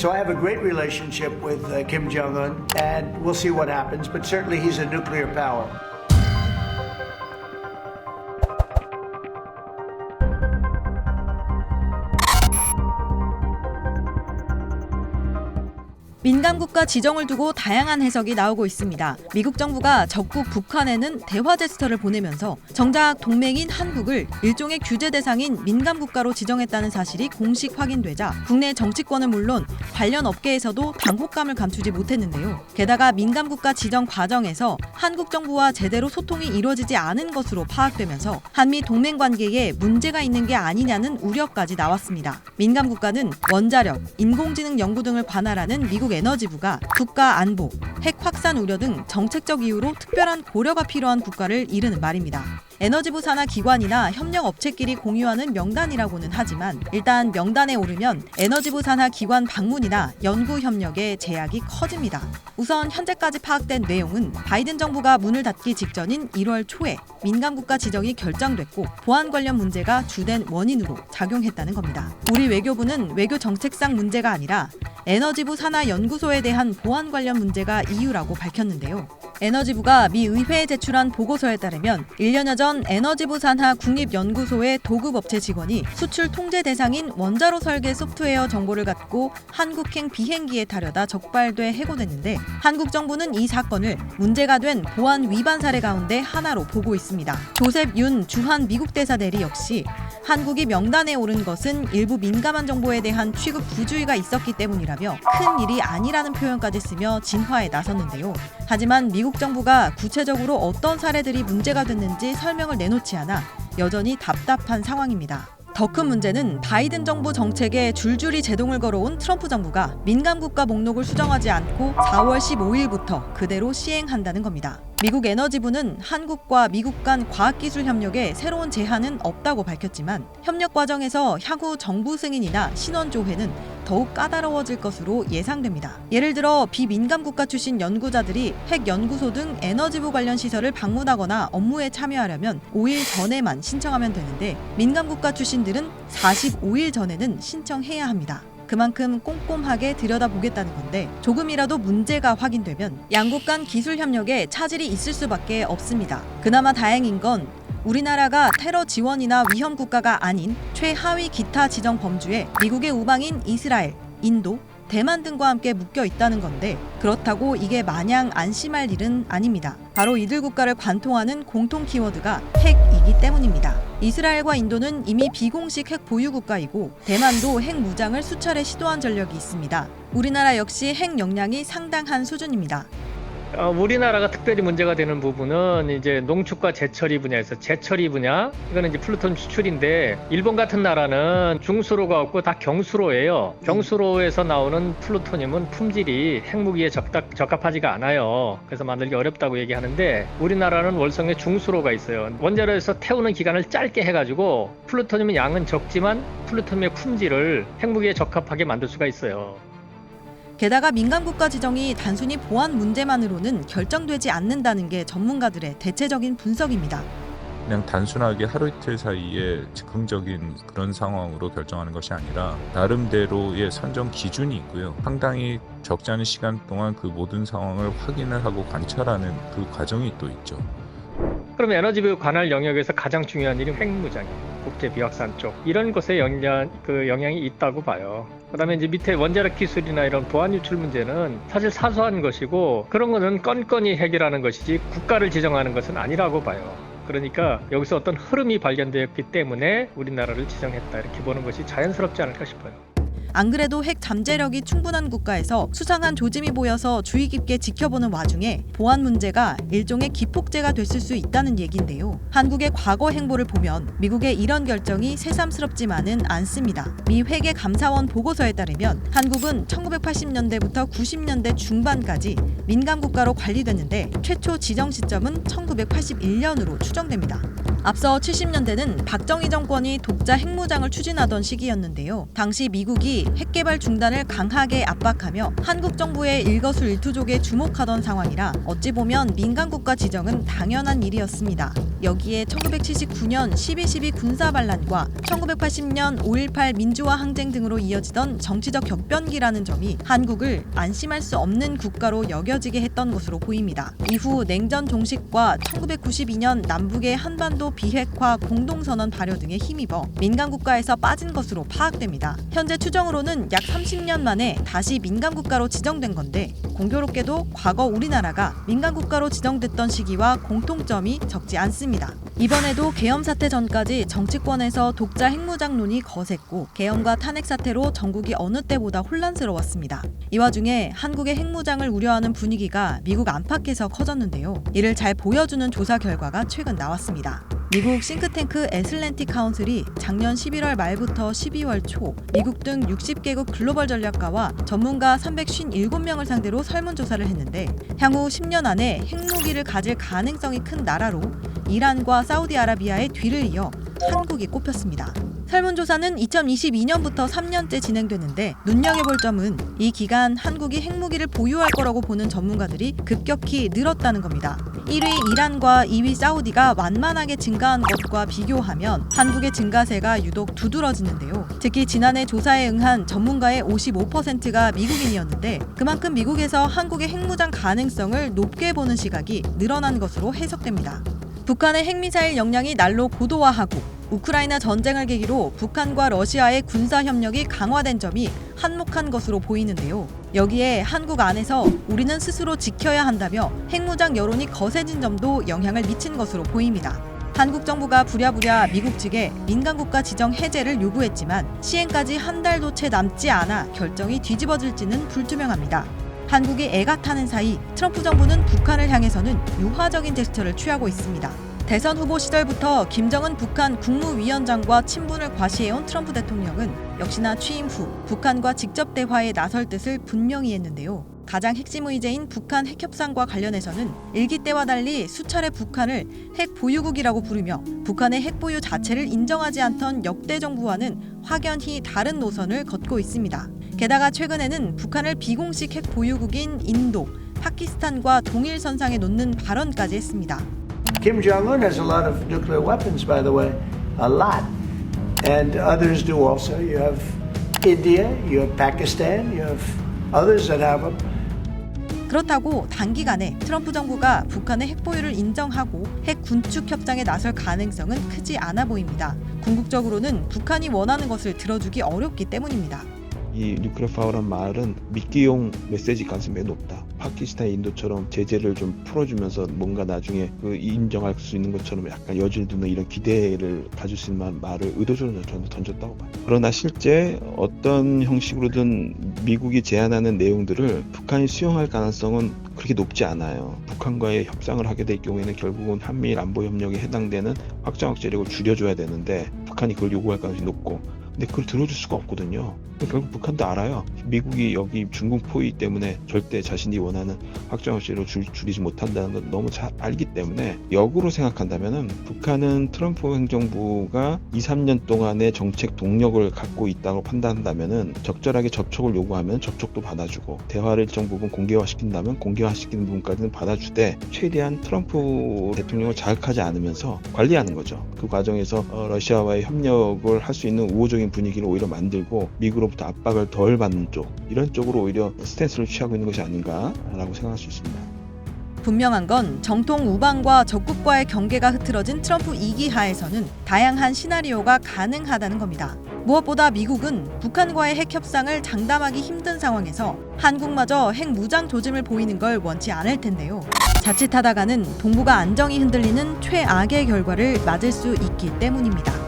So I have a great relationship with uh, Kim Jong Un, and we'll see what happens. But certainly, he's a nuclear power. 민감 국가 지정을 두고 다양한 해석이 나오고 있습니다. 미국 정부가 적국 북한에는 대화 제스처를 보내면서 정작 동맹인 한국을 일종의 규제 대상인 민감 국가로 지정했다는 사실이 공식 확인되자 국내 정치권은 물론 관련 업계에서도 당혹감을 감추지 못했는데요. 게다가 민감 국가 지정 과정에서 한국 정부와 제대로 소통이 이루어지지 않은 것으로 파악되면서 한미 동맹 관계에 문제가 있는 게 아니냐는 우려까지 나왔습니다. 민감 국가는 원자력, 인공지능 연구 등을 관할하는 미국 에너지부가 국가 안보, 핵 확산 우려 등 정책적 이유로 특별한 고려가 필요한 국가를 이르는 말입니다. 에너지부 산하 기관이나 협력 업체끼리 공유하는 명단이라고는 하지만 일단 명단에 오르면 에너지부 산하 기관 방문이나 연구 협력에 제약이 커집니다. 우선 현재까지 파악된 내용은 바이든 정부가 문을 닫기 직전인 1월 초에 민감 국가 지정이 결정됐고 보안 관련 문제가 주된 원인으로 작용했다는 겁니다. 우리 외교부는 외교 정책상 문제가 아니라 에너지부 산하 연구소에 대한 보안 관련 문제가 이유라고 밝혔는데요. 에너지부가 미 의회에 제출한 보고서에 따르면 1년여 전 에너지부 산하 국립연구소의 도급업체 직원이 수출 통제 대상인 원자로 설계 소프트웨어 정보를 갖고 한국행 비행기에 타려다 적발돼 해고됐는데 한국 정부는 이 사건을 문제가 된 보안 위반 사례 가운데 하나로 보고 있습니다. 조셉 윤 주한 미국 대사 대리 역시 한국이 명단에 오른 것은 일부 민감한 정보에 대한 취급 부주의가 있었기 때문이라며 큰 일이 아니라는 표현까지 쓰며 진화에 나섰는데요. 하지만 미국 정부가 구체적으로 어떤 사례들이 문제가 됐는지 설명을 내놓지 않아 여전히 답답한 상황입니다. 더큰 문제는 바이든 정부 정책에 줄줄이 제동을 걸어온 트럼프 정부가 민감 국가 목록을 수정하지 않고 4월 15일부터 그대로 시행한다는 겁니다. 미국 에너지부는 한국과 미국 간 과학기술 협력에 새로운 제한은 없다고 밝혔지만 협력 과정에서 향후 정부 승인이나 신원 조회는 더욱 까다로워질 것으로 예상됩니다. 예를 들어 비민감 국가 출신 연구자들이 핵 연구소 등 에너지부 관련 시설을 방문하거나 업무에 참여하려면 5일 전에만 신청하면 되는데 민감 국가 출신들은 45일 전에는 신청해야 합니다. 그만큼 꼼꼼하게 들여다보겠다는 건데 조금이라도 문제가 확인되면 양국 간 기술 협력에 차질이 있을 수밖에 없습니다. 그나마 다행인 건 우리나라가 테러 지원이나 위험 국가가 아닌 최하위 기타 지정 범주에 미국의 우방인 이스라엘, 인도, 대만 등과 함께 묶여 있다는 건데 그렇다고 이게 마냥 안심할 일은 아닙니다. 바로 이들 국가를 관통하는 공통 키워드가 핵이기 때문입니다. 이스라엘과 인도는 이미 비공식 핵 보유 국가이고 대만도 핵 무장을 수차례 시도한 전력이 있습니다. 우리나라 역시 핵 역량이 상당한 수준입니다. 어, 우리나라가 특별히 문제가 되는 부분은 이제 농축과 제철이 분야에서 제철이 분야 이거는 이제 플루톤 수출인데 일본 같은 나라는 중수로가 없고 다 경수로예요. 경수로에서 나오는 플루토늄은 품질이 핵무기에 적답, 적합하지가 않아요. 그래서 만들기 어렵다고 얘기하는데 우리나라는 월성에 중수로가 있어요. 원자로에서 태우는 기간을 짧게 해가지고 플루토늄의 양은 적지만 플루토늄의 품질을 핵무기에 적합하게 만들 수가 있어요. 게다가 민간 국가 지정이 단순히 보안 문제만으로는 결정되지 않는다는 게 전문가들의 대체적인 분석입니다. 그냥 단순하게 하루 이틀 사이에 즉흥적인 그런 상황으로 결정하는 것이 아니라 나름대로의 선정 기준이 있고요. 상당히 적지 않은 시간 동안 그 모든 상황을 확인을 하고 관찰하는 그 과정이 또 있죠. 그럼 에너지 부 관할 영역에서 가장 중요한 일이 핵무장이에요. 국제 비확산 쪽 이런 것에 영향 그 영향이 있다고 봐요. 그다음에 이제 밑에 원자력 기술이나 이런 보안 유출 문제는 사실 사소한 것이고 그런 거는 건건히 해결하는 것이지 국가를 지정하는 것은 아니라고 봐요. 그러니까 여기서 어떤 흐름이 발견되었기 때문에 우리나라를 지정했다 이렇게 보는 것이 자연스럽지 않을까 싶어요. 안 그래도 핵 잠재력이 충분한 국가에서 수상한 조짐이 보여서 주의 깊게 지켜보는 와중에 보안 문제가 일종의 기폭제가 됐을 수 있다는 얘긴데요. 한국의 과거 행보를 보면 미국의 이런 결정이 새삼스럽지만은 않습니다. 미 회계 감사원 보고서에 따르면 한국은 1980년대부터 90년대 중반까지 민감 국가로 관리됐는데 최초 지정 시점은 1981년으로 추정됩니다. 앞서 70년대는 박정희 정권이 독자 핵무장을 추진하던 시기였는데요. 당시 미국이 핵개발 중단을 강하게 압박하며 한국 정부의 일거수일투족에 주목하던 상황이라 어찌 보면 민간 국가 지정은 당연한 일이었습니다. 여기에 1979년 12.12 군사 반란과 1980년 5.18 민주화 항쟁 등으로 이어지던 정치적 격변기라는 점이 한국을 안심할 수 없는 국가로 여겨지게 했던 것으로 보입니다. 이후 냉전 종식과 1992년 남북의 한반도 비핵화 공동선언 발효 등에 힘입어 민간 국가에서 빠진 것으로 파악됩니다. 현재 추정으로는 약 30년 만에 다시 민간 국가로 지정된 건데 공교롭게도 과거 우리나라가 민간 국가로 지정됐던 시기와 공통점이 적지 않습니다. 이번에도 계엄 사태 전까지 정치권에서 독자 핵무장론이 거셌고 계엄과 탄핵 사태로 전국이 어느 때보다 혼란스러웠습니다. 이 와중에 한국의 핵무장을 우려하는 분위기가 미국 안팎에서 커졌는데요. 이를 잘 보여주는 조사 결과가 최근 나왔습니다. 미국 싱크탱크 애슬랜틱 카운슬이 작년 11월 말부터 12월 초 미국 등 60개국 글로벌 전략가와 전문가 357명을 상대로 설문조사를 했는데 향후 10년 안에 핵무기를 가질 가능성이 큰 나라로 이란과 사우디아라비아의 뒤를 이어 한국이 꼽혔습니다. 설문조사는 2022년부터 3년째 진행되는데 눈여겨볼 점은 이 기간 한국이 핵무기를 보유할 거라고 보는 전문가들이 급격히 늘었다는 겁니다. 1위 이란과 2위 사우디가 완만하게 증가한 것과 비교하면 한국의 증가세가 유독 두드러지는데요. 특히 지난해 조사에 응한 전문가의 55%가 미국인이었는데 그만큼 미국에서 한국의 핵무장 가능성을 높게 보는 시각이 늘어난 것으로 해석됩니다. 북한의 핵미사일 역량이 날로 고도화하고 우크라이나 전쟁을 계기로 북한과 러시아의 군사 협력이 강화된 점이 한몫한 것으로 보이는데요. 여기에 한국 안에서 우리는 스스로 지켜야 한다며 핵무장 여론이 거세진 점도 영향을 미친 것으로 보입니다. 한국 정부가 부랴부랴 미국 측에 민간 국가 지정 해제를 요구했지만 시행까지 한 달도 채 남지 않아 결정이 뒤집어질지는 불투명합니다. 한국이 애가 타는 사이 트럼프 정부는 북한을 향해서는 유화적인 제스처를 취하고 있습니다. 대선 후보 시절부터 김정은 북한 국무위원장과 친분을 과시해온 트럼프 대통령은 역시나 취임 후 북한과 직접 대화에 나설 뜻을 분명히 했는데요. 가장 핵심 의제인 북한 핵 협상과 관련해서는 일기 때와 달리 수차례 북한을 핵 보유국이라고 부르며 북한의 핵 보유 자체를 인정하지 않던 역대 정부와는 확연히 다른 노선을 걷고 있습니다. 게다가 최근에는 북한을 비공식 핵 보유국인 인도, 파키스탄과 동일 선상에 놓는 발언까지 했습니다. Kim Jong un has a lot of nuclear weapons, by the way, a lot. And others do also. You have India, you have Pakistan, you have others that have them. 그렇다고 단기간에 트럼프 정부가 북한의 핵 보유를 인정하고 핵 군축 협상에 나설 가능성은 크지 않아 보입니다. 궁극적으로는 북한이 원하는 것을 들어주기 어렵기 때문입니다. 이 뉴클리어 파워란 말은 미끼용 메시지 가능성이 매우 높다. 파키스탄, 인도처럼 제재를 좀 풀어주면서 뭔가 나중에 그 인정할 수 있는 것처럼 약간 여지를 두는 이런 기대를 가질 수 있는 말- 말을 의도적으로 저는 던졌다고 봐요. 그러나 실제 어떤 형식으로든 미국이 제안하는 내용들을 북한이 수용할 가능성은 그렇게 높지 않아요. 북한과의 협상을 하게 될 경우에는 결국은 한미일 안보 협력에 해당되는 확장 억제력을 줄여줘야 되는데 북한이 그걸 요구할 가능성이 높고 근데 그걸 들어줄 수가 없거든요. 결국 북한도 알아요. 미국이 여기 중국 포위 때문에 절대 자신이 원하는 확장 억제를 줄, 줄이지 못한다는 건 너무 잘 알기 때문에 역으로 생각한다면은 북한은 트럼프 행정부가 2, 3년 동안의 정책 동력을 갖고 있다고 판단한다면은 적절하게 접촉을 요구하면 접촉도 받아주고 대화를 일정 부분 공개화시킨다면 공개화시키는 부분까지는 받아주되 최대한 트럼프 대통령을 자극하지 않으면서 관리하는 거죠. 그 과정에서 어, 러시아와의 협력을 할 수 있는 우호적인 분위기를 오히려 만들고 미국으로부터 압박을 덜 받는 쪽 이런 쪽으로 오히려 스탠스를 취하고 있는 것이 아닌가라고 생각할 수 있습니다. 분명한 건 정통 우방과 적국과의 경계가 흐트러진 트럼프 2기 하에서는 다양한 시나리오가 가능하다는 겁니다. 무엇보다 미국은 북한과의 핵 협상을 장담하기 힘든 상황에서 한국마저 핵 무장 조짐을 보이는 걸 원치 않을 텐데요. 자칫하다가는 동북아 안정이 흔들리는 최악의 결과를 맞을 수 있기 때문입니다.